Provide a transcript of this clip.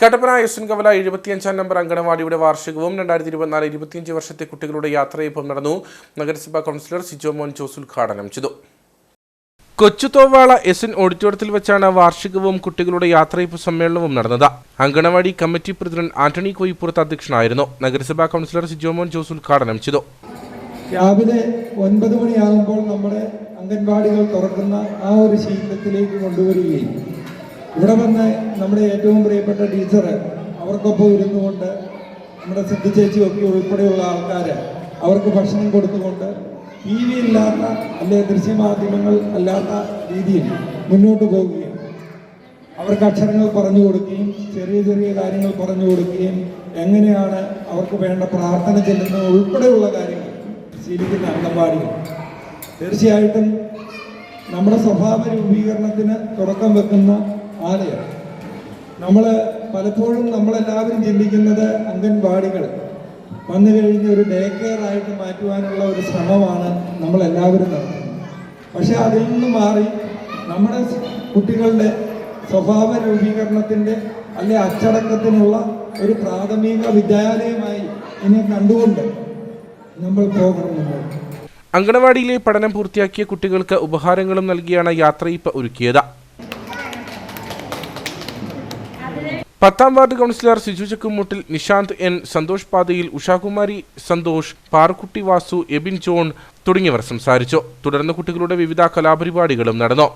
Kattappana S N കവല എഴുപത്തിയഞ്ചാം number അങ്കണവാടിയുടെ വാർഷികവും രണ്ടായിരത്തി ഇരുപത്തിനാല് ഇരുപത്തിയഞ്ച് വർഷത്തെ കുട്ടികളുടെ യാത്രയപ്പം നടന്നു. നഗരസഭാ കൗൺസിലർ സിജോ മോൻ ജോസ് ഉദ്ഘാടനം ചെയ്തു. കൊച്ചുതോവാള എസ് എൻ ഓഡിറ്റോറിയത്തിൽ വെച്ചാണ് വാർഷികവും കുട്ടികളുടെ യാത്രയപ്പ് സമ്മേളനവും നടന്നത്. അങ്കണവാടി കമ്മിറ്റി പ്രസിഡന്റ് ആന്റണി കോയിപ്പുറത്ത് അധ്യക്ഷനായിരുന്നു. നഗരസഭാ കൗൺസിലർ സിജോമോൻ ജോസ് ഉദ്ഘാടനം ചെയ്തു. രാവിലെ ഒൻപത് മണിയാകുമ്പോൾ നമ്മുടെ അംഗൻവാടികൾ തുറക്കുന്ന ആ ഒരു ശീലത്തിലേക്ക് കൊണ്ടുവരികയും ഇവിടെ വന്ന് നമ്മുടെ ഏറ്റവും പ്രിയപ്പെട്ട ടീച്ചർ അവർക്കൊപ്പം ഇരുന്നു കൊണ്ട് നമ്മുടെ സിദ്ധി ചേച്ചി ഒക്കെ ഉൾപ്പെടെയുള്ള ആൾക്കാർ അവർക്ക് ഭക്ഷണം കൊടുത്തുകൊണ്ട് ടി വി ഇല്ലാത്ത അല്ലെ ദൃശ്യമാധ്യമങ്ങൾ അല്ലാത്ത രീതിയിൽ മുന്നോട്ട് പോവുകയും അവർക്ക് അക്ഷരങ്ങൾ പറഞ്ഞു കൊടുക്കുകയും ചെറിയ ചെറിയ കാര്യങ്ങൾ പറഞ്ഞു കൊടുക്കുകയും എങ്ങനെയാണ് അവർക്ക് വേണ്ട പ്രാർത്ഥന ചെല്ലുന്നത് ഉൾപ്പെടെയുള്ള കാര്യങ്ങൾ ശീലിക്കുന്ന അംഗൻവാടികൾ. തീർച്ചയായിട്ടും നമ്മുടെ സ്വഭാവ രൂപീകരണത്തിന് തുടക്കം വെക്കുന്ന ആലയം നമ്മൾ പലപ്പോഴും നമ്മളെല്ലാവരും ചിന്തിക്കുന്നത് അംഗൻവാടികൾ. വന്നു കഴിഞ്ഞ് ഒരു ഡേ കെയർ ആയിട്ട് മാറ്റുവാനുള്ള ഒരു ശ്രമമാണ് നമ്മളെല്ലാവരും നടത്തുന്നത്. പക്ഷെ അതിൽ നിന്ന് മാറി നമ്മുടെ കുട്ടികളുടെ സ്വഭാവ രൂപീകരണത്തിന്റെ അല്ലെ അച്ചടക്കത്തിനുള്ള ഒരു പ്രാഥമിക വിദ്യാലയമായി ഇനി കണ്ടുകൊണ്ട് നമ്മൾ പോകണം. മുന്നോട്ട് അങ്കണവാടിയിലെ പഠനം പൂർത്തിയാക്കിയ കുട്ടികൾക്ക് ഉപഹാരങ്ങളും നൽകിയാണ് യാത്രയപ്പ് ഒരുക്കിയത്. പത്താം ward councillor Siju Chakkumuttil Nishanth N Santhosh Pathayil Ushakumari Santhosh Parakkutty Vasu Ebin John തുടങ്ങിയവർ സംസാരിച്ചു. തുടർന്ന് കുട്ടികളുടെ വിവിധ കലാപരിപാടികളും നടന്നു.